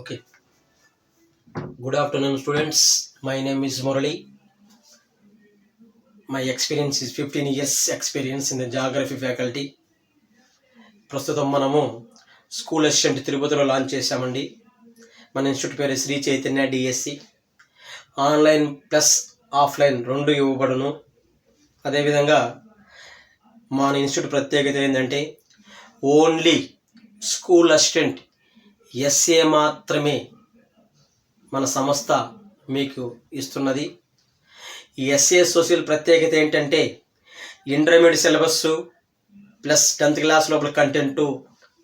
Okay good afternoon students my name is Murali my experience is fifteen years experience in the geography faculty ప్రస్తుతం మనము school assistant తిరుపతిలో launch చేశామండి. మన institute పేరు Sri Chaitanya DSC online plus offline రెండు ఇవ్వబడును. అదేవిధంగా మన ఇన్స్టిట్యూట్ ప్రత్యేకత ఏంటంటే ఓన్లీ స్కూల్ అసిస్టెంట్ ఎస్ఏ మాత్రమే మన సంస్థ మీకు ఇస్తున్నది. ఈ ఎస్ఏ సోషల్ ప్రత్యేకత ఏంటంటే intermediate syllabus plus tenth class లోపల కంటెంట్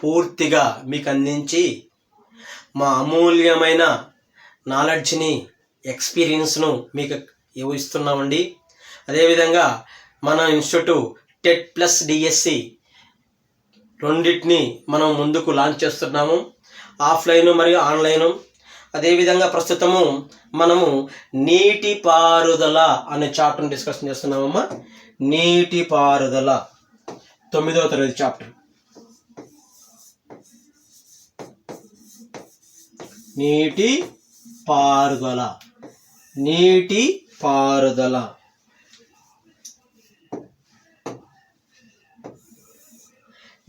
పూర్తిగా మీకు అందించి మా అమూల్యమైన నాలెడ్జ్ని ఎక్స్పీరియన్స్ను మీకు ఇస్తున్నామండి. అదేవిధంగా మన ఇన్స్టిట్యూట్ టెట్ ప్లస్ డిఎస్సి రెండింటిని మనం ముందుకు లాంచ్ చేస్తున్నాము. ఆఫ్లైన్ మరియు ఆన్లైన్. అదేవిధంగా ప్రస్తుతము మనము నీటి పారుదల అనే చాప్టర్ని డిస్కషన్ చేస్తున్నామమ్మా. నీటి పారుదల. తొమ్మిదవ తరగతి చాప్టర్. నీటి పారుదల. నీటి పారుదల.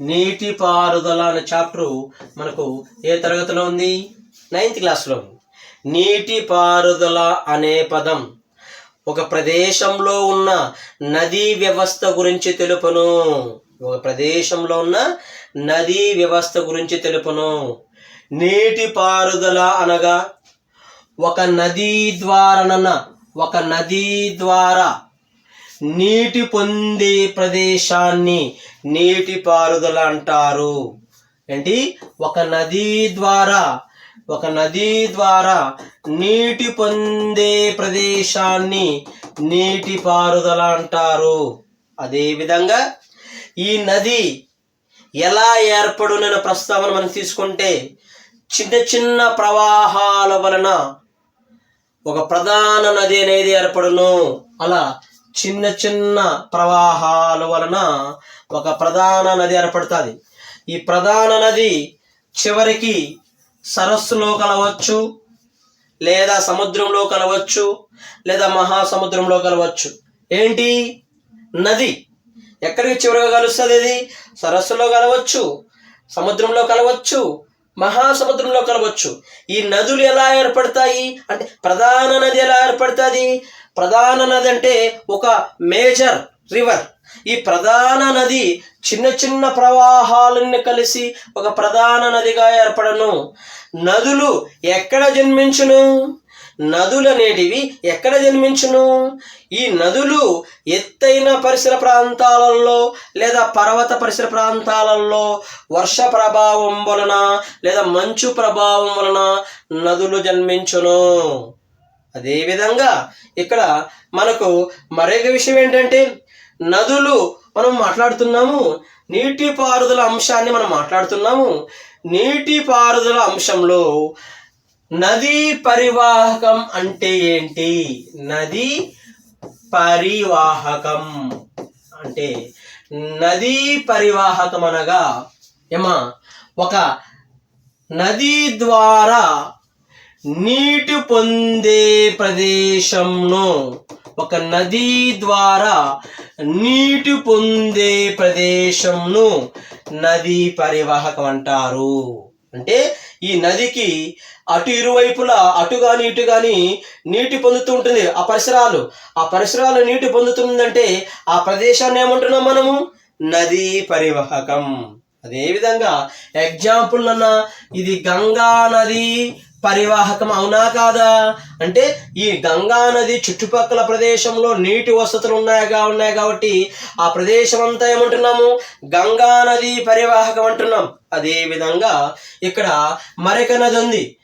నీటి పారుదల అనే చాప్టర్ మనకు ఏ తరగతిలో ఉంది? నైన్త్ క్లాస్లో ఉంది. నీటి పారుదల అనే పదం ఒక ప్రదేశంలో ఉన్న నదీ వ్యవస్థ గురించి తెలుపును. ఒక ప్రదేశంలో ఉన్న నదీ వ్యవస్థ గురించి తెలుపును. నీటి పారుదల అనగా ఒక నదీ ద్వారాన ఒక నదీ ద్వారా నీటి పొందే ప్రదేశాన్ని నీటి పారుదల అంటారు. ఏంటి? ఒక నదీ ద్వారా ఒక నదీ ద్వారా నీటి పొందే ప్రదేశాన్ని నీటి పారుదల అంటారు. అదేవిధంగా ఈ నది ఎలా ఏర్పడునన్న ప్రస్తావన మనం తీసుకుంటే చిన్న చిన్న ప్రవాహాల వలన ఒక ప్రధాన నది అనేది ఏర్పడును. అలా చిన్న చిన్న ప్రవాహాల వలన ఒక ప్రధాన నది ఏర్పడుతుంది. ఈ ప్రధాన నది చివరికి సరస్సులో కలవచ్చు లేదా సముద్రంలో కలవచ్చు లేదా మహాసముద్రంలో కలవచ్చు. ఏంటి? నది. ఎక్కడికి చివరిగా కలుస్తుంది ఇది? సరస్సులో కలవచ్చు సముద్రంలో కలవచ్చు మహాసముద్రంలో కలవచ్చు. ఈ నదులు ఎలా ఏర్పడతాయి? అంటే ప్రధాన నది ఎలా ఏర్పడుతుంది? ప్రధాన నది అంటే ఒక మేజర్ రివర్. ఈ ప్రధాన నది చిన్న చిన్న ప్రవాహాలన్నీ కలిసి ఒక ప్రధాన నదిగా ఏర్పడను. నదులు ఎక్కడ జన్మించును? నదులు అనేటివి ఎక్కడ జన్మించును? ఈ నదులు ఎత్తైన పరిసర ప్రాంతాలలో లేదా పర్వత పరిసర ప్రాంతాలలో వర్ష ప్రభావం వలన లేదా మంచు ప్రభావం వలన నదులు జన్మించును. అదేవిధంగా ఇక్కడ మనకు మరొక విషయం ఏంటంటే నదులు మనం మాట్లాడుతున్నాము నీటి పారుదల అంశాన్ని మనం మాట్లాడుతున్నాము. నీటి పారుదల అంశంలో నదీ పరివాహకం అంటే ఏంటి? నది పరివాహకం అంటే నదీ పరివాహకం అనగా ఏమా? ఒక నది ద్వారా నీటి పొందే ప్రదేశంలో ఒక నది ద్వారా నీటి పొందే ప్రదేశంను నదీ పరివాహకం అంటారు. అంటే ఈ నదికి అటు ఇరువైపులా అటు కానీ ఇటు కానీ నీటి పొందుతూ ఉంటుంది. ఆ పరిసరాలు ఆ పరిసరాలు నీటి పొందుతుందంటే ఆ ప్రదేశాన్ని ఏమంటున్నాం మనము? నదీ పరివాహకం. అదేవిధంగా ఎగ్జాంపుల్ అన్న ఇది గంగా నది పరివాహకం అవునా కాదా? అంటే ఈ గంగా నది చుట్టుపక్కల ప్రదేశంలో నీటి వసతులు ఉన్నాయిగా ఉన్నాయి కాబట్టి ఆ ప్రదేశం అంతా ఏమంటున్నాము? గంగా నది పరివాహకం అంటున్నాం. అదే విధంగా ఇక్కడ మరొక నది ఉంది.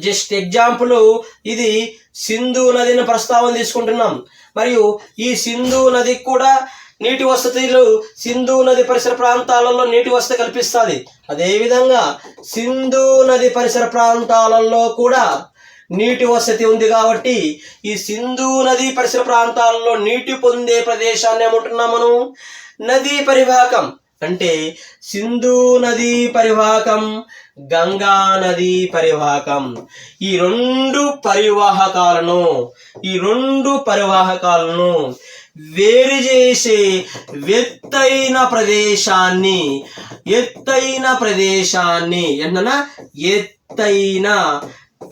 జస్ట్ ఎగ్జాంపుల్ ఇది సింధు నదిని ప్రస్తావన తీసుకుంటున్నాం. మరియు ఈ సింధు నదికి కూడా నీటి వసతులు సింధు నది పరిసర ప్రాంతాలలో నీటి వసతి కల్పిస్తుంది. అదేవిధంగా సింధు నది పరిసర ప్రాంతాలలో కూడా నీటి వసతి ఉంది కాబట్టి ఈ సింధు నది పరిసర ప్రాంతాలలో నీటి పొందే ప్రదేశాన్ని ఏమంటున్నాం మనం? నదీ పరివాహకం. అంటే సింధు నదీ పరివాహకం గంగా నది పరివాహకం. ఈ రెండు పరివాహకాలను ఈ రెండు పరివాహకాలను వేరు చేసే ఎత్తైన ప్రదేశాన్ని ఎత్తైన ప్రదేశాన్ని ఏంటన్నా ఎత్తైన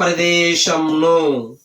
ప్రదేశంను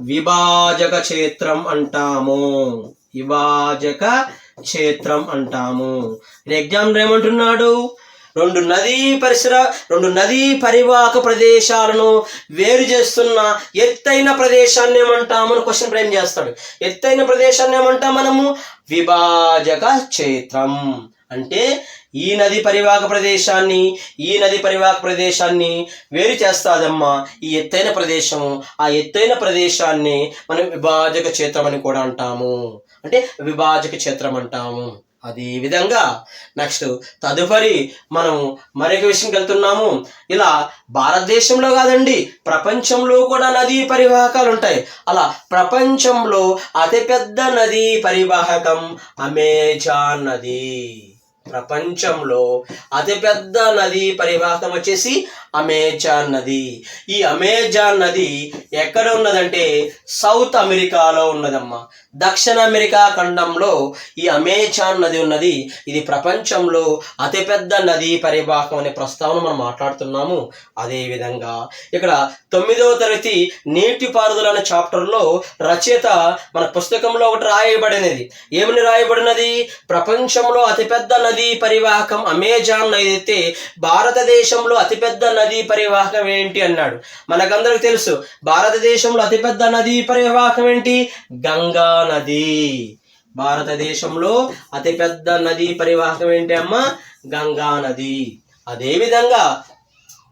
విభాజక క్షేత్రం అంటాము. విభాజక క్షేత్రం అంటాము. ఎగ్జామ్ ఏమంటున్నాడు రెండు నదీ పరిసర రెండు నదీ పరివాహక ప్రదేశాలను వేరు చేస్తున్న ఎత్తైన ప్రదేశాన్ని ఏమంటాము అని క్వశ్చన్ ఫ్రేమ్ చేస్తాడు. ఎత్తైన ప్రదేశాన్ని ఏమంటాం మనము? విభాజక క్షేత్రం. అంటే ఈ నది పరివాహక ప్రదేశాన్ని ఈ నది పరివాహక ప్రదేశాన్ని వేరు చేస్తాదమ్మా. ఈ ఎత్తైన ప్రదేశము ఆ ఎత్తైన ప్రదేశాన్ని మనం విభాజక క్షేత్రం అని కూడా అంటాము. అంటే విభాజక క్షేత్రం అంటాము. అదే విధంగా నెక్స్ట్ తదుపరి మనం మరొక విషయంకి వెళ్తున్నాము ఇలా భారతదేశంలో కాదండి ప్రపంచంలో కూడా నదీ పరివాహకాలు ఉంటాయి. అలా ప్రపంచంలో అతిపెద్ద నదీ పరివాహకం అమెజాన్ నది. ప్రపంచంలో అతిపెద్ద నది పరివాహకం వచ్చేసి అమెజాన్ నది. ఈ అమెజాన్ నది ఎక్కడ ఉన్నదంటే సౌత్ అమెరికాలో ఉన్నదమ్మా. దక్షిణ అమెరికా ఖండంలో ఈ అమెజాన్ నది ఉన్నది. ఇది ప్రపంచంలో అతిపెద్ద నది పరివాహకం అనే ప్రస్తావన మనం మాట్లాడుతున్నాము. అదే విధంగా ఇక్కడ తొమ్మిదవ తరగతి నీటిపారుదల అనే చాప్టర్లో రచయిత మన పుస్తకంలో ఒకటి రాయబడినది. ఏమని రాయబడినది? ప్రపంచంలో అతిపెద్ద నది పరివాహకం అమెజాన్ ఏదైతే అయితే భారతదేశంలో అతిపెద్ద నదీ పరివాహకం ఏంటి అన్నాడు. మనకందరికి తెలుసు భారతదేశంలో అతిపెద్ద నదీ పరివాహకం ఏంటి? గంగా నది. భారతదేశంలో అతిపెద్ద నదీ పరివాహకం ఏంటి అమ్మా? గంగా నది. అదేవిధంగా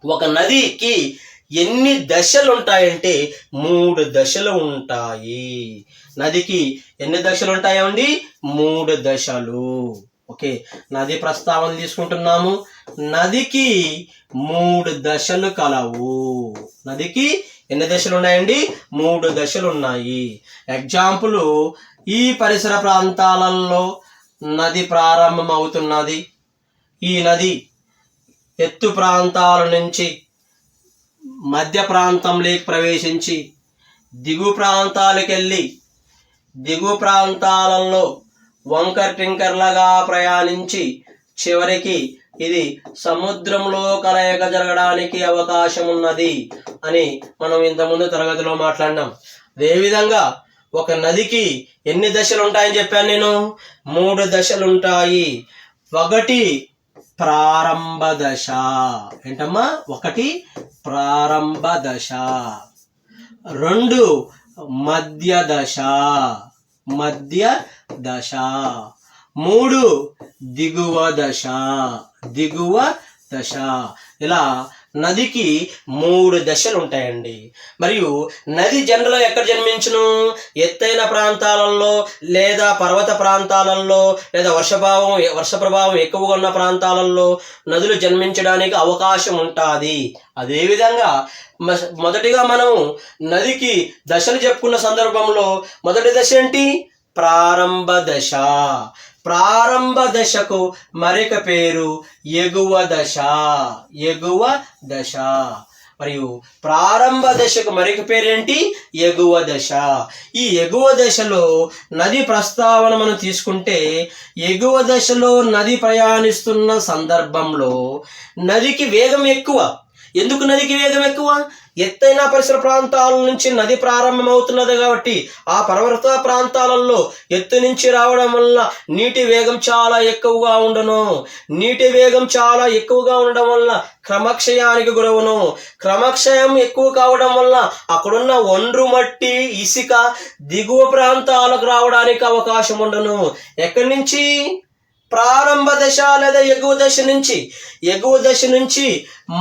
ఒక నదికి ఎన్ని దశలు ఉంటాయంటే మూడు దశలు ఉంటాయి నదికి ఎన్ని దశలు ఉంటాయండి మూడు దశలు. ఓకే నది ప్రస్తావన తీసుకుంటున్నాము. నదికి మూడు దశలు కలవు. నదికి ఎన్ని దశలు ఉన్నాయండి? మూడు దశలు ఉన్నాయి. ఎగ్జాంపుల్ ఈ పరిసర ప్రాంతాలలో నది ప్రారంభం అవుతున్నది ఈ నది ఎత్తు ప్రాంతాల నుంచి మధ్య ప్రాంతంలోకి ప్రవేశించి దిగు ప్రాంతాలకు వెళ్ళి దిగు ప్రాంతాలలో వంకర్ టింకర్లగా ప్రయాణించి చివరికి ఇది సముద్రంలో కలయిక జరగడానికి అవకాశం ఉన్నది అని మనం ఇంతకుముందు తరగతిలో మాట్లాడినాం. అదేవిధంగా ఒక నదికి ఎన్ని దశలు ఉంటాయని చెప్పాను నేను? మూడు దశలు ఉంటాయి ఒకటి ప్రారంభ దశ. ఏంటమ్మా? ఒకటి ప్రారంభ దశ. రెండు మధ్య దశ. మధ్య దశ. మూడు దిగువ దశ. దిగువ దశ. ఇలా నదికి మూడు దశలు ఉంటాయండి. మరియు నది జనరల్గా ఎక్కడ జన్మించును? ఎత్తైన ప్రాంతాలలో లేదా పర్వత ప్రాంతాలలో లేదా వర్షభావం వర్ష ప్రభావం ఎక్కువగా ఉన్న ప్రాంతాలలో నదులు జన్మించడానికి అవకాశం ఉంటుంది. అదేవిధంగా మొదటిగా మనం నదికి దశలు చెప్పుకున్న సందర్భంలో మొదటి దశ ఏంటి? ప్రారంభ దశ ప్రారంభ దశకు మరొక పేరు ఎగువ దశ ఎగువ దశ మరియు ప్రారంభ దశకు మరొక పేరేంటి? ఎగువ దశ ఈ ఎగువ దశలో నది ప్రస్తావన మనం తీసుకుంటే ఎగువ దశలో నది ప్రయాణిస్తున్న సందర్భంలో నదికి వేగం ఎక్కువ. ఎందుకు నదికి వేగం ఎక్కువ? ఎత్తైన పరిసర ప్రాంతాల నుంచి నది ప్రారంభమవుతున్నది కాబట్టి ఆ పర్వత ప్రాంతాలలో ఎత్తు నుంచి రావడం వల్ల నీటి వేగం చాలా ఎక్కువగా ఉండను. నీటి వేగం చాలా ఎక్కువగా ఉండడం వల్ల క్రమక్షయానికి గురవును. క్రమక్షయం ఎక్కువ కావడం వల్ల అక్కడున్న ఒండ్రు మట్టి ఇసుక దిగువ ప్రాంతాలకు రావడానికి అవకాశం ఉండను. ఎక్కడి నుంచి? ప్రారంభ దశ లేదా ఎగువ దశ నుంచి ఎగువ దశ నుంచి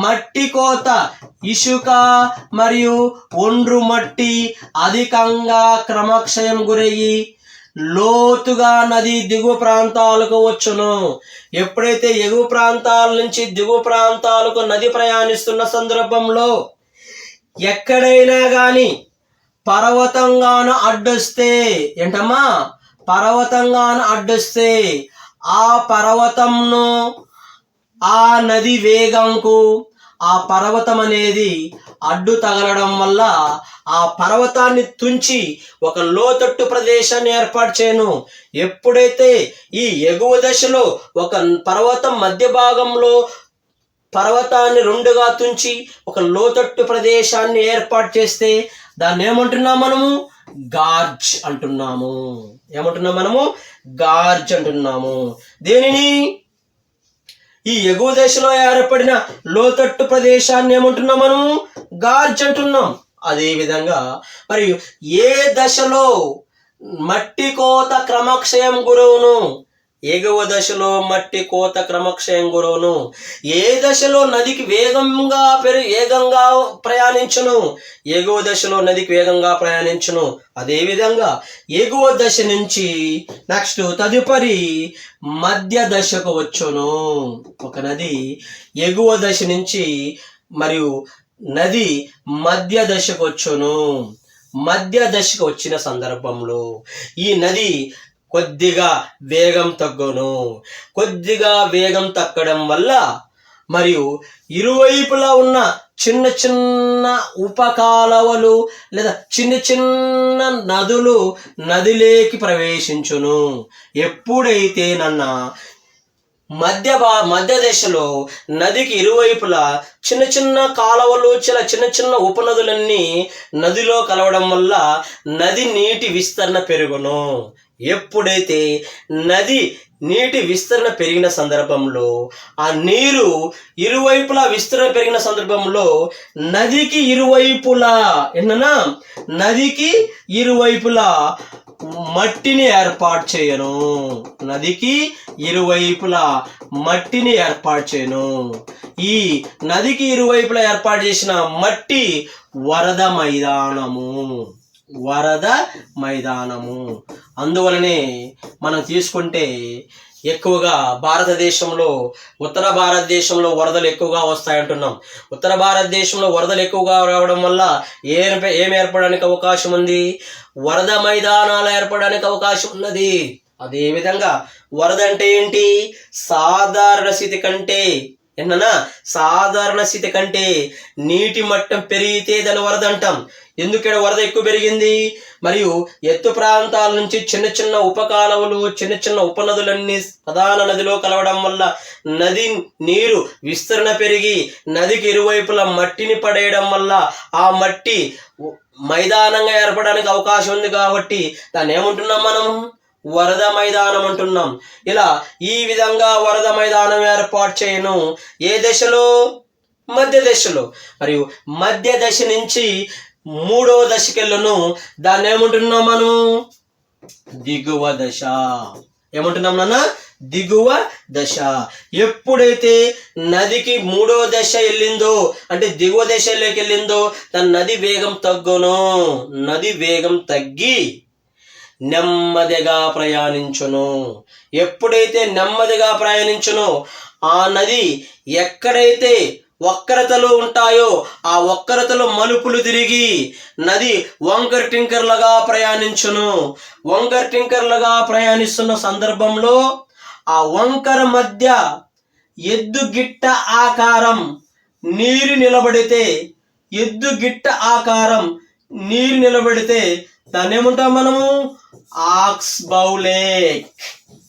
మట్టి కోత ఇసుక మరియు ఒండ్రు మట్టి అధికంగా క్రమక్షయం గురయ్యి లోతుగా నది దిగువ ప్రాంతాలకు వచ్చును. ఎప్పుడైతే ఎగువ ప్రాంతాల నుంచి దిగువ ప్రాంతాలకు నది ప్రయాణిస్తున్న సందర్భంలో ఎక్కడైనా కానీ పర్వతంగాను అడ్డొస్తే ఏంటమ్మా? పర్వతంగాను అడ్డొస్తే ఆ పర్వతంను ఆ నది వేగంకు ఆ పర్వతం అనేది అడ్డు తగలడం వల్ల ఆ పర్వతాన్ని తుంచి ఒక లోతట్టు ప్రదేశాన్ని ఏర్పాటు చేయను. ఎప్పుడైతే ఈ ఎగువ దశలో ఒక పర్వతం మధ్య భాగంలో పర్వతాన్ని రెండుగా తుంచి ఒక లోతట్టు ప్రదేశాన్ని ఏర్పాటు చేస్తే దాన్ని ఏమంటున్నాం మనము? గార్జ్ అంటున్నాము. ఏమంటున్నాం మనము? గార్జ్ అంటున్నాము దేనిని? ఈ ఎగువ దశలో ఏర్పడిన లోతట్టు ప్రదేశాన్ని ఏమంటున్నాం మనము గార్జ్ అంటున్నాం అదే విధంగా ఏ దశలో మట్టి కోత క్రమక్షయం గురవును? ఎగువ దశలో మట్టి కోత క్రమక్షయం గురవును ఏ దశలో నదికి వేగంగా పెరు వేగంగా ప్రయాణించును? ఎగువ దశలో నదికి వేగంగా ప్రయాణించును. అదేవిధంగా ఎగువ దశ నుంచి నెక్స్ట్ తదుపరి మధ్య దశకు వచ్చును. ఒక నది ఎగువ దశ నుంచి మరియు నది మధ్య దశకు వచ్చును. మధ్య దశకు వచ్చిన సందర్భంలో ఈ నది కొద్దిగా వేగం తగ్గును. కొద్దిగా వేగం తగ్గడం వల్ల మరియు ఇరువైపులా ఉన్న చిన్న చిన్న ఉపకాలవలు లేదా చిన్న చిన్న నదులు నదిలోకి ప్రవేశించును. ఎప్పుడైతే నన్న మధ్య భా మధ్య దశలో నదికి ఇరువైపులా చిన్న చిన్న కాలవలు చిన్న చిన్న చిన్న ఉపనదులన్నీ నదిలో కలవడం వల్ల నది నీటి విస్తరణ పెరుగును. ఎప్పుడైతే నది నీటి విస్తరణ పెరిగిన సందర్భంలో ఆ నీరు ఇరువైపులా విస్తరణ పెరిగిన సందర్భంలో నదికి ఇరువైపులా ఏంటన్నా? నదికి ఇరువైపులా మట్టిని ఏర్పాటు చేయను. నదికి ఇరువైపులా మట్టిని ఏర్పాటు చేయను. ఈ నదికి ఇరువైపులా ఏర్పాటు చేసిన మట్టి వరద మైదానము. వరద మైదానము. అందువలనే మనం తీసుకుంటే ఎక్కువగా భారతదేశంలో ఉత్తర భారతదేశంలో వరదలు ఎక్కువగా వస్తాయంటున్నాం ఉత్తర భారతదేశంలో వరదలు ఎక్కువగా రావడం వల్ల ఏం ఏం ఏర్పడడానికి అవకాశం ఉంది? వరద మైదానాలు ఏర్పడడానికి అవకాశం ఉన్నది. అదే విధంగా వరద అంటే ఏంటి? సాధారణ స్థితి కంటే ఏంటన్నా సాధారణ స్థితి కంటే నీటి మట్టం పెరిగితే దాని వరద అంటాం. ఎందుకంటే వరద ఎక్కువ పెరిగింది? మరియు ఎత్తు ప్రాంతాల నుంచి చిన్న చిన్న ఉపకాలవలు చిన్న చిన్న ఉపనదులన్నీ ప్రధాన నదిలో కలవడం వల్ల నది నీరు విస్తరణ పెరిగి నదికి ఇరువైపులా మట్టిని పడేయడం వల్ల ఆ మట్టి మైదానంగా ఏర్పడడానికి అవకాశం ఉంది కాబట్టి దాన్ని ఏమంటున్నాం మనం? వరద మైదానం అంటున్నాం ఇలా ఈ విధంగా వరద మైదానం ఏర్పాటు చేయను. ఏ దశలో? మధ్య దశలో. మరియు మధ్య దశ నుంచి మూడవ దశకెళ్ళను. దాన్ని ఏమంటున్నాం మనం? దిగువ దశ. ఏమంటున్నాం నాన్న? దిగువ దశ. ఎప్పుడైతే నదికి మూడో దశ వెళ్ళిందో అంటే దిగువ దశలోకి వెళ్ళిందో తన నది వేగం తగ్గును. నది వేగం తగ్గి నెమ్మదిగా ప్రయాణించును. ఎప్పుడైతే నెమ్మదిగా ప్రయాణించునో ఆ నది ఎక్కడైతే వక్రతలు ఉంటాయో ఆ వక్రతలు మలుపులు తిరిగి నది వంకర టింకర్లుగా ప్రయాణించును. వంకర టింకర్లుగా ప్రయాణిస్తున్న సందర్భంలో ఆ వంకర మధ్య ఎద్దు గిట్ట ఆకారం నీరు నిలబడితే ఎద్దుగిట్ట ఆకారం నీరు నిలబడితే దాన్ని ఏమంటాం మనము? ఆక్స్ బౌ లేక్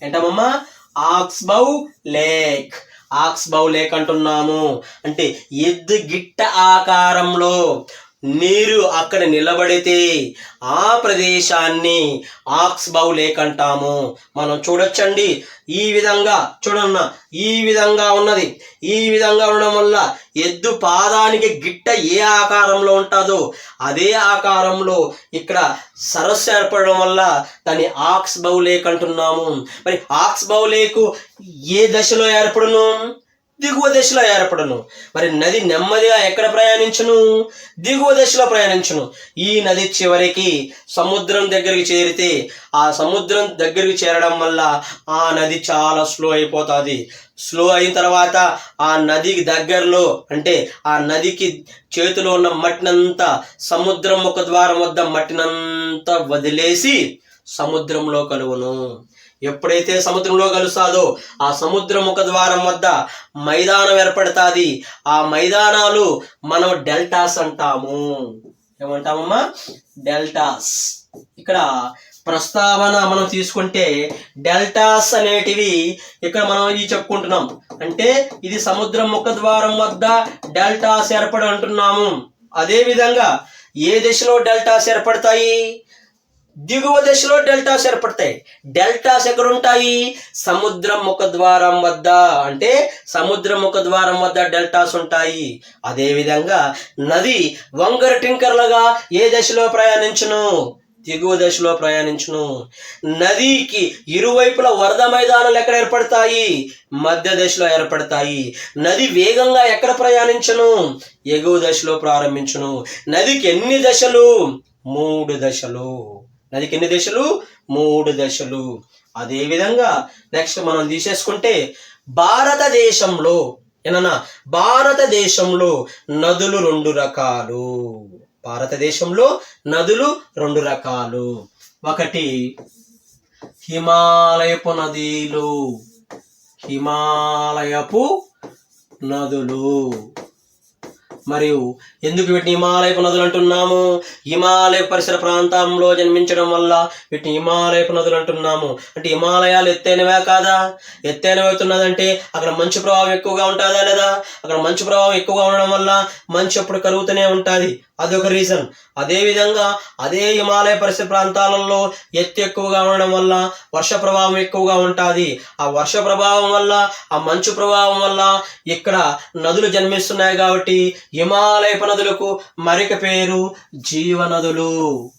ఏంటమ్మా ఆక్స్ బౌ లేక్ ఆక్స్ బౌ లేక్ అంటున్నాము. అంటే ఎద్దు గిట్ట ఆకారంలో నీరు అక్కడ నిలబడితే ఆ ప్రదేశాన్ని ఆక్స్ బౌ లేక్ అంటాము మనం చూడొచ్చండి. ఈ విధంగా చూడన్న ఈ విధంగా ఉన్నది. ఈ విధంగా ఉండడం వల్ల ఎద్దు పాదానికి గిట్ట ఏ ఆకారంలో ఉంటుందో అదే ఆకారంలో ఇక్కడ సరస్సు ఏర్పడడం వల్ల దాన్ని ఆక్స్ బౌ లేక్ అంటున్నాము మరి ఆక్స్ బౌ లేకు ఏ దశలో ఏర్పడును? దిగువ దశలో ఏర్పడను. మరి నది నెమ్మదిగా ఎక్కడ ప్రయాణించును? దిగువ దశలో ప్రయాణించును. ఈ నది చివరికి సముద్రం దగ్గరికి చేరితే ఆ సముద్రం దగ్గరికి చేరడం వల్ల ఆ నది చాలా స్లో అయిపోతుంది. స్లో అయిన తర్వాత ఆ నదికి దగ్గరలో అంటే ఆ నదికి చేతిలో ఉన్న మట్టినంతా సముద్రం ముఖ ద్వారం వద్ద మట్టినంతా వదిలేసి సముద్రంలో కలువును. ఎప్పుడైతే సముద్రంలో కలుస్తాదో ఆ సముద్ర ముఖ ద్వారం వద్ద మైదానం ఏర్పడుతుంది. ఆ మైదానాలు మనం డెల్టాస్ అంటాము. ఏమంటామమ్మా? డెల్టాస్. ఇక్కడ ప్రస్తావన మనం తీసుకుంటే డెల్టాస్ అనేటివి ఇక్కడ మనం ఇది చెప్పుకుంటున్నాం. అంటే ఇది సముద్రం ముఖ ద్వారం వద్ద డెల్టాస్ ఏర్పడి అంటున్నాము. అదే విధంగా ఏ దిశలో డెల్టాస్ ఏర్పడతాయి? దిగువ దశలో డెల్టాస్ ఏర్పడతాయి. డెల్టాస్ ఎక్కడ ఉంటాయి సముద్రం ముఖ ద్వారం వద్ద. అంటే సముద్ర ముఖ ద్వారం వద్ద డెల్టాస్ ఉంటాయి. అదేవిధంగా నది వంగర టింకర్లుగా ఏ దశలో ప్రయాణించును? దిగువ దశలో ప్రయాణించును. నదికి ఇరువైపుల వరద మైదానాలు ఎక్కడ ఏర్పడతాయి? మధ్య దశలో ఏర్పడతాయి. నది వేగంగా ఎక్కడ ప్రయాణించను? ఎగువ దశలో ప్రారంభించును. నదికి ఎన్ని దశలు? మూడు దశలు. నదికి ఎన్ని దశలు? మూడు దశలు. అదే విధంగా నెక్స్ట్ మనం తీసేసుకుంటే భారతదేశంలో ఏనన్నా భారతదేశంలో నదులు రెండు రకాలు. భారతదేశంలో నదులు రెండు రకాలు. ఒకటి హిమాలయపు నదీలు. హిమాలయపు నదులు. మరియు ఎందుకు వీటిని హిమాలయపు నదులు అంటున్నాము? హిమాలయ పరిసర ప్రాంతంలో జన్మించడం వల్ల వీటిని హిమాలయపు నదులు అంటున్నాము. అంటే హిమాలయాలు ఎత్తైనవే కాదా? ఎత్తైనవి అవుతున్నదంటే అక్కడ మంచు ప్రభావం ఎక్కువగా ఉంటుందా లేదా? అక్కడ మంచు ప్రభావం ఎక్కువగా ఉండడం వల్ల మంచు ఎప్పుడు కలుగుతూనే ఉంటుంది. అదొక రీజన్ అదేవిధంగా అదే హిమాలయ పరిసర ప్రాంతాలలో ఎత్తు ఎక్కువగా ఉండడం వల్ల వర్ష ప్రభావం ఎక్కువగా ఉంటుంది. ఆ వర్ష ప్రభావం వల్ల ఆ మంచు ప్రభావం వల్ల ఇక్కడ నదులు జన్మిస్తున్నాయి కాబట్టి హిమాలయపు నదులకు మరొక పేరు జీవనదులు.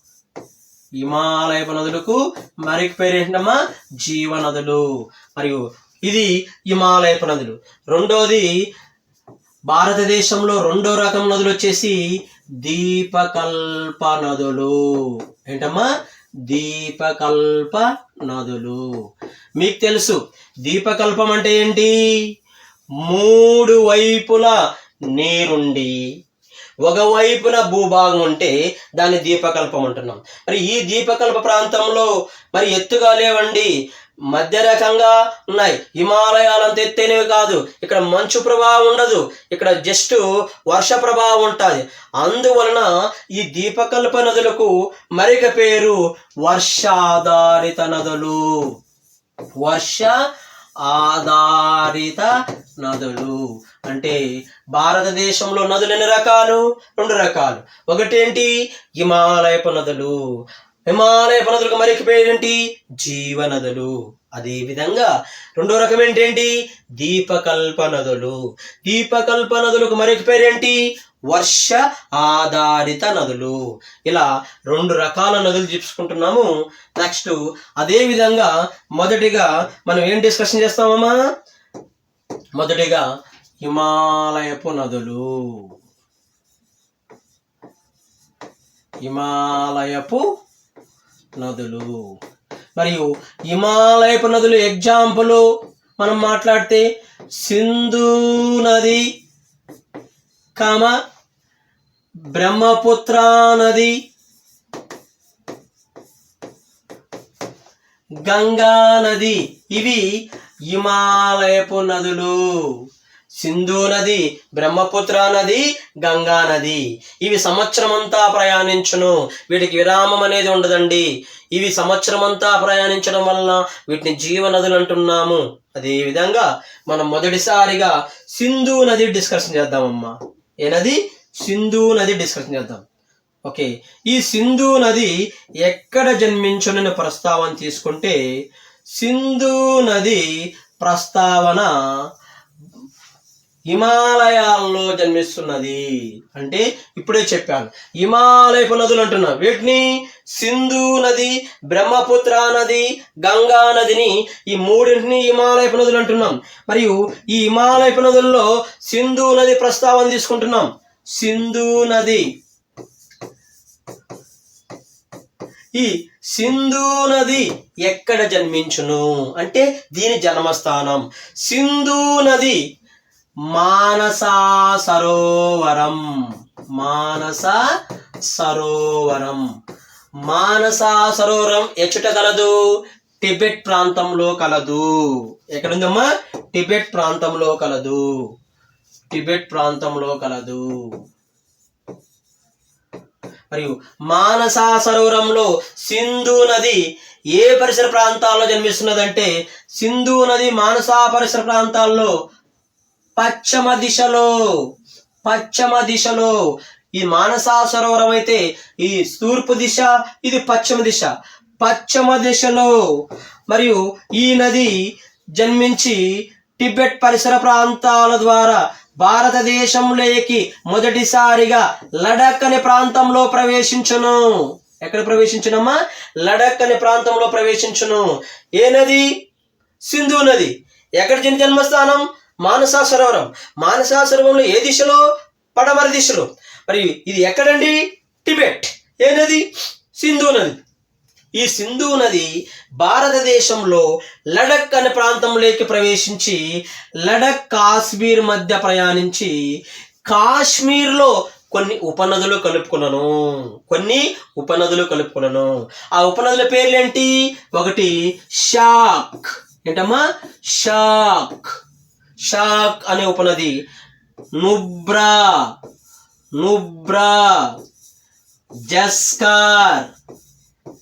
హిమాలయపు నదులకు మరొక పేరు ఏంటమ్మా? జీవనదులు. మరియు ఇది హిమాలయపు నదులు. రెండోది భారతదేశంలో రెండో రకం నదులు వచ్చేసి దీపకల్ప నదులు ఏంటమ్మా? దీపకల్ప నదులు మీకు తెలుసు దీపకల్పం అంటే ఏంటి? మూడు వైపుల నీరుండి ఒకవైపున భూభాగం ఉంటే దాన్ని దీపకల్పం అంటున్నాం. మరి ఈ దీపకల్ప ప్రాంతంలో మరి ఎత్తుగా లేవండి. మధ్య రకంగా ఉన్నాయి. హిమాలయాలు అంత ఎత్తైనవి కాదు. ఇక్కడ మంచు ప్రభావం ఉండదు. ఇక్కడ జస్ట్ వర్ష ప్రభావం ఉంటుంది. అందువలన ఈ దీపకల్ప నదులకు మరిక పేరు వర్షాధారిత నదులు. వర్ష ఆధారిత నదులు. అంటే భారతదేశంలో నదులు ఎన్ని రకాలు? రెండు రకాలు. ఒకటేంటి? హిమాలయపు నదులు. హిమాలయపు నదులకు మరొక పేరేంటి? జీవనదులు. అదే విధంగా రెండో రకం ఏంటేంటి దీపకల్ప నదులు దీపకల్ప నదులకు మరొక పేరేంటి? వర్ష ఆధారిత నదులు. ఇలా రెండు రకాల నదులు చెప్పుకుంటున్నాము. నెక్స్ట్ అదే విధంగా మొదటిగా మనం ఏం డిస్కషన్ చేస్తామమ్మా? మొదటిగా హిమాలయపు నదులు. హిమాలయపు నదులు. మరియు హిమాలయపు నదులు ఎగ్జాంపుల్ మనం మాట్లాడితే సింధు నది కామ బ్రహ్మపుత్ర నది గంగా నది. ఇవి హిమాలయపు నదులు. సింధు నది బ్రహ్మపుత్ర నది గంగా నది. ఇవి సంవత్సరం అంతా ప్రయాణించును. వీటికి విరామం అనేది ఉండదండి. ఇవి సంవత్సరమంతా ప్రయాణించడం వలన వీటిని జీవనదులు అంటున్నాము. అదే విధంగా మనం మొదటిసారిగా సింధు నది డిస్కషన్ చేద్దామమ్మా. ఏ నది? సింధు నది డిస్కషన్ చేద్దాం. ఓకే. ఈ సింధు నది ఎక్కడ జన్మించునని ప్రస్తావన తీసుకుంటే సింధు నది ప్రస్తావన హిమాలయాల్లో జన్మిస్తున్నది. అంటే ఇప్పుడే చెప్పాను. హిమాలయపు నదులు అంటున్నా. వీటిని సింధు నది బ్రహ్మపుత్ర నది గంగా నదిని ఈ మూడింటిని హిమాలయపు నదులు అంటున్నాం. మరియు ఈ హిమాలయపు నదుల్లో సింధు నది ప్రస్తావన తీసుకుంటున్నాం. సింధు నది. ఈ సింధు నది ఎక్కడ జన్మించును? అంటే దీని జన్మస్థానం. సింధు నది మానసా సరోవరం. మానస సరోవరం. మానసా సరోవరం ఎచ్చుట కలదు టిబెట్ ప్రాంతంలో కలదు. ఎక్కడుందమ్మా? టిబెట్ ప్రాంతంలో కలదు. టిబెట్ ప్రాంతంలో కలదు. మరియు మానసా సరోవరంలో సింధు నది ఏ పరిసర ప్రాంతాల్లో జన్మిస్తున్నదంటే సింధు నది మానసా పరిసర ప్రాంతాల్లో పశ్చిమ దిశలో పశ్చిమ దిశలో. ఈ మానసా సరోవరం అయితే ఈ తూర్పు దిశ ఇది పశ్చిమ దిశ. పశ్చిమ దిశలో. మరియు ఈ నది జన్మించి టిబెట్ పరిసర ప్రాంతాల ద్వారా భారతదేశంలోకి మొదటిసారిగా లడక్ అనే ప్రాంతంలో ప్రవేశించును. ఎక్కడ ప్రవేశించునమ్మా? లడక్ అనే ప్రాంతంలో ప్రవేశించును. ఏ నది? సింధు నది. ఎక్కడ జన్మస్థానం? మానసా సరోవరం. మానసా సరోవరంలో ఏ దిశలో? పడమర దిశలో. మరి ఇది ఎక్కడండి? టిబెట్. ఏ నది? సింధు నది. ఈ సింధు నది భారతదేశంలో లడక్ అనే ప్రాంతంలోకి ప్రవేశించి లడక్ కాశ్మీర్ మధ్య ప్రయాణించి కాశ్మీర్లో కొన్ని ఉపనదులు కలుపుకున్నాను కొన్ని ఉపనదులు కలుపుకున్నాను ఆ ఉపనదుల పేర్లేంటి? ఒకటి షాక్. ఏంటమ్మా? షాక్. షాక్ అనే ఉపనది. నుబ్రా నుబ్రా జస్కార్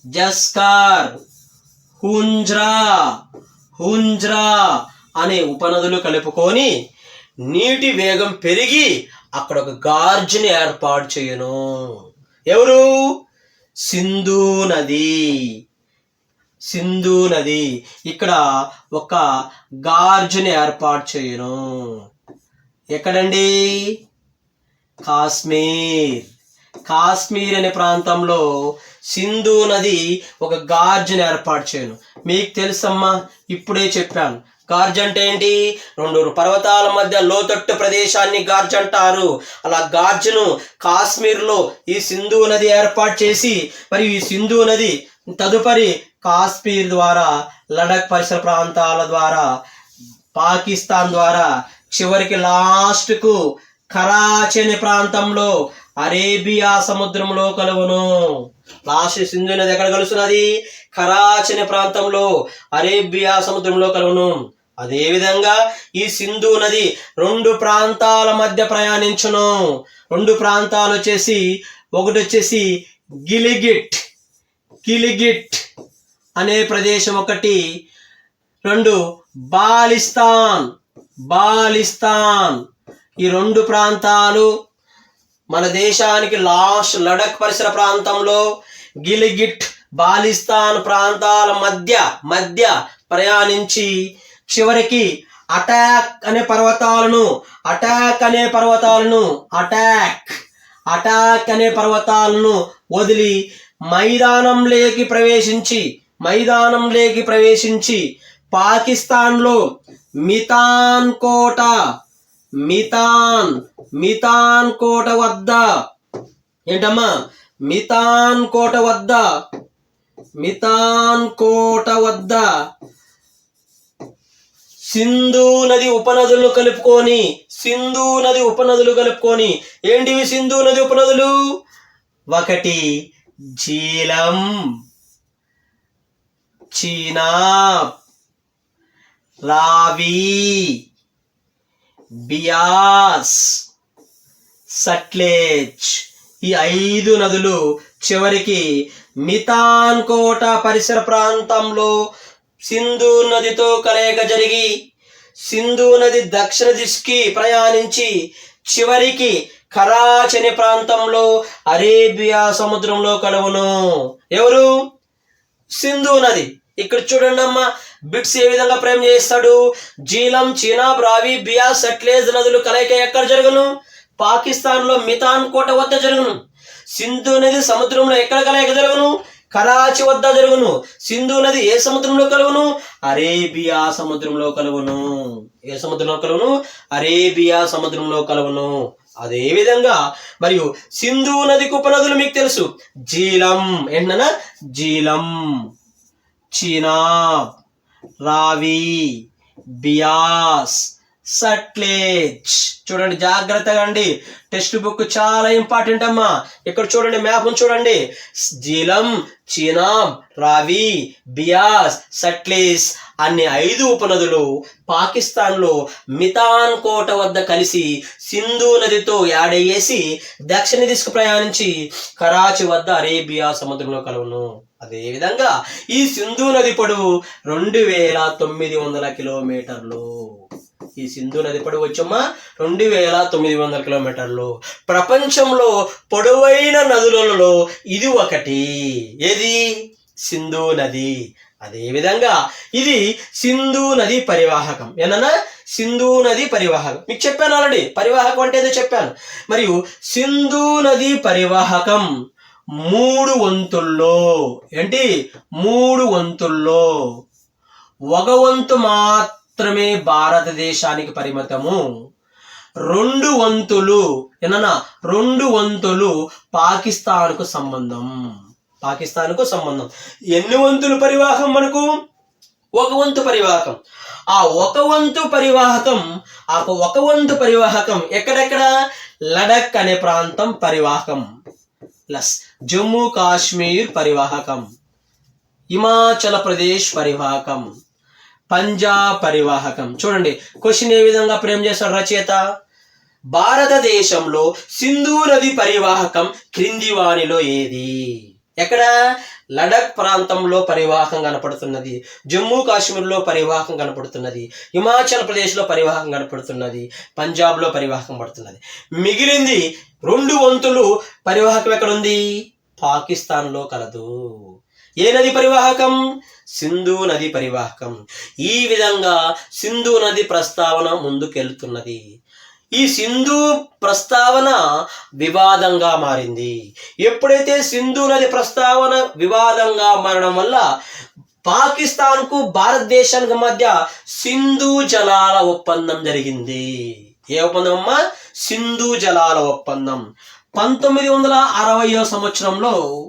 జస్కార్ హుంజ్రా హుంజ్రా అనే ఉపనదులు కలుపుకొని నీటి వేగం పెరిగి అక్కడ ఒక గార్జుని ఏర్పాటు చేయను. ఎవరు? సింధు నది. సింధు నది. ఇక్కడ ఒక గార్జుని ఏర్పాటు చేయను. ఎక్కడండి? కాశ్మీర్. కాశ్మీర్ అనే ప్రాంతంలో సింధు నది ఒక గార్జును ఏర్పాటు చేయను. మీకు తెలుసమ్మా ఇప్పుడే చెప్పాను. గార్జ్ అంటే ఏంటి? రెండు పర్వతాల మధ్య లోతట్టు ప్రదేశాన్ని గార్జ్ అంటారు అలా గార్జ్ను కాశ్మీర్లో ఈ సింధు నది ఏర్పాటు చేసి మరియు ఈ సింధు నది తదుపరి కాశ్మీర్ ద్వారా లడక్ పరిసర ప్రాంతాల ద్వారా పాకిస్తాన్ ద్వారా చివరికి లాస్ట్కు కరాచీ అనే ప్రాంతంలో అరేబియా సముద్రంలో కలువును లాస్ట్ సింధు నది ఎక్కడ కలుస్తున్నది? కరాచీ అనే ప్రాంతంలో అరేబియా సముద్రంలో కలువును అదేవిధంగా ఈ సింధు నది రెండు ప్రాంతాల మధ్య ప్రయాణించును. రెండు ప్రాంతాలు వచ్చేసి ఒకటి వచ్చేసి గిలిగిట్. గిలిగిట్. అనే ప్రదేశం ఒకటి. రెండు బాలిస్తాన్ బాలిస్తాన్. ఈ రెండు ప్రాంతాలు మన దేశానికి లాస్ట్ లడక్ పరిసర ప్రాంతంలో గిలిగిట్ బాలిస్తాన్ ప్రాంతాల మధ్య మధ్య ప్రయాణించి చివరికి అటాక్ అనే పర్వతాలను అటాక్ అనే పర్వతాలను అటాక్ అటాక్ అనే పర్వతాలను వదిలి మైదానంలోకి ప్రవేశించి మైదానంలోకి ప్రవేశించి పాకిస్తాన్లో మితాన్ కోట మితాన్ మితాన్ కోట వద్ద ఏంటమ్మా? మితాన్ కోట వద్ద మితాన్ కోట వద్ద సింధు నది ఉపనదులు కలుపుకొని సింధు నది ఉపనదులు కలుపుకొని ఏంటివి సింధు నది ఉపనదులు? ఒకటి జీలం. చీనా రావి బియాస్ సట్లేజ్ ఈ ఐదు నదులు చివరికి మితాన్ కోట పరిసర ప్రాంతంలో సింధు నదితో కలయిక జరిగి సింధు నది దక్షిణ దిశకి ప్రయాణించి చివరికి కరాచని ప్రాంతంలో అరేబియా సముద్రంలో కలువును. ఎవరు? సింధు నది. ఇక్కడ చూడండి అమ్మ బిట్స్ ఏ విధంగా ప్రేమ చేస్తాడు? జీలం చీనా బ్రావి బియా సట్లేజ్ నదులు కలయిక ఎక్కడ జరుగును? పాకిస్తాన్లో మితాన్ కోట వద్ద జరుగును. సింధు నది సముద్రంలో ఎక్కడ కలయిక జరుగును? కరాచి వద్ద జరుగును. సింధు నది ఏ సముద్రంలో కలుగును అరేబియా సముద్రంలో కలుగును ఏ సముద్రంలో కలుగును అరేబియా సముద్రంలో కలుగును అదే విధంగా మరియు సింధు నదికి ఉపనదులు మీకు తెలుసు. జీలం. ఏంటన్నా? జీలం. చీనాబ్ రావి బియాస్ సట్లేజ్. చూడండి జాగ్రత్తగా అండి. టెక్స్ట్ బుక్ చాలా ఇంపార్టెంట్ అమ్మా. ఇక్కడ చూడండి మ్యాప్ను చూడండి. జీలం చీనాం రావి బియాస్ సట్లేజ్ అనే ఐదు ఉపనదులు పాకిస్తాన్లో మితాన్ కోట వద్ద కలిసి సింధు నదితో యాడయ్యేసి దక్షిణ దిశకు ప్రయాణించి కరాచి వద్ద అరేబియా సముద్రంలో కలువును. అదేవిధంగా ఈ సింధు నది పొడవు రెండు వేల తొమ్మిది వందల కిలోమీటర్లు. ఈ సింధు నది పొడవు వచ్చమ్మా? రెండు వేల తొమ్మిది వందల కిలోమీటర్లు. ప్రపంచంలో పొడవైన నదులలో ఇది ఒకటి. ఏది? సింధు నది. అదేవిధంగా ఇది సింధు నది పరివాహకం. ఏనన్నా? సింధు నది పరివాహకం. మీకు చెప్పాను ఆల్రెడీ పరివాహకం అంటే ఏదో చెప్పాను. మరియు సింధు నది పరివాహకం మూడు వంతుల్లో. ఏంటి? మూడు వంతుల్లో. ఒక వంతు మాత్రమే భారతదేశానికి పరిమితము. రెండు వంతులు ఏనన్నా రెండు వంతులు పాకిస్తాన్కు సంబంధం. పాకిస్తాన్కు సంబంధం. ఎన్ని వంతులు పరివాహం మనకు? ఒక వంతు పరివాహకం. ఆ ఒక వంతు పరివాహకం ఆ ఒక వంతు పరివాహకం ఎక్కడెక్కడ? లడక్ అనే ప్రాంతం పరివాహకం. ప్లస్ జమ్మూ కాశ్మీర్ పరివాహకం. హిమాచల్ ప్రదేశ్ పరివాహకం. పంజాబ్ పరివాహకం. చూడండి క్వశ్చన్ ఏ విధంగా ప్రేమ చేశాడు రచయిత? భారతదేశంలో సింధు నది పరివాహకం క్రింది వానిలో ఏది? ఎక్కడ? లడక్ ప్రాంతంలో పరివాహకం కనపడుతున్నది. జమ్మూ కాశ్మీర్లో పరివాహకం కనపడుతున్నది. హిమాచల్ ప్రదేశ్లో పరివాహకం కనపడుతున్నది. పంజాబ్లో పరివాహకం పడుతున్నది. మిగిలింది రెండు వంతులు పరివాహకం ఎక్కడుంది? పాకిస్తాన్లో కలదు. ఏ నది పరివాహకం? సింధు నది పరివాహకం. ఈ విధంగా సింధు నది ప్రస్తావన ముందుకెళ్తున్నది. ఈ సింధు ప్రస్తావన వివాదంగా మారింది. ఎప్పుడైతే సింధు నది ప్రస్తావన వివాదంగా మారడం వల్ల పాకిస్తాన్కు భారతదేశానికి మధ్య సింధు జలాల ఒప్పందం జరిగింది. ఏ ఒప్పందం అమ్మా? సింధు జలాల ఒప్పందం. పంతొమ్మిది వందల అరవయో సంవత్సరంలో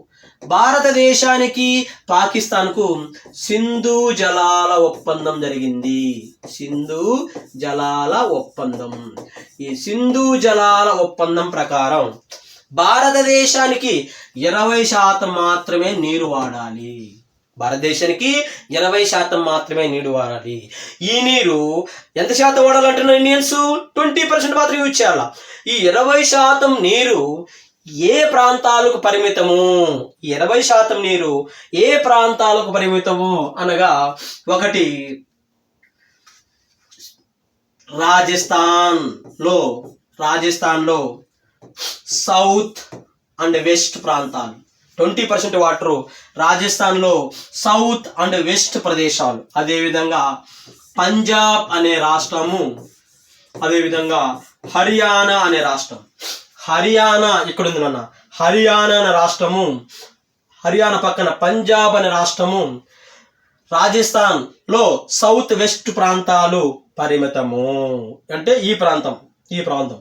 భారతదేశానికి పాకిస్తాన్కు సింధు జలాల ఒప్పందం జరిగింది. సింధు జలాల ఒప్పందం. ఈ సింధు జలాల ఒప్పందం ప్రకారం భారతదేశానికి ఇరవై శాతం మాత్రమే నీరు వాడాలి. భారతదేశానికి ఎనభై శాతం మాత్రమే నీరు వాడాలి. ఈ నీరు ఎంత శాతం వాడాలంటున్నారు ఇండియన్స్? ట్వంటీ పర్సెంట్ మాత్రం యూజ్ చేయాలి? ఈ ఇరవై శాతం నీరు ఏ ప్రాంతాలకు పరిమితము? ఇరవై శాతం నీరు ఏ ప్రాంతాలకు పరిమితము? అనగా ఒకటి రాజస్థాన్లో రాజస్థాన్లో సౌత్ అండ్ వెస్ట్ ప్రాంతాలు. ట్వంటీ పర్సెంట్ వాటర్ రాజస్థాన్లో సౌత్ అండ్ వెస్ట్ ప్రదేశాలు. అదేవిధంగా పంజాబ్ అనే రాష్ట్రము అదేవిధంగా హర్యానా అనే రాష్ట్రం. హర్యానా ఇక్కడ ఉంది నాన్న. హర్యానా అనే రాష్ట్రము హర్యానా పక్కన పంజాబ్ అనే రాష్ట్రము రాజస్థాన్లో సౌత్ వెస్ట్ ప్రాంతాలు పరిమితము. అంటే ఈ ప్రాంతం ఈ ప్రాంతం.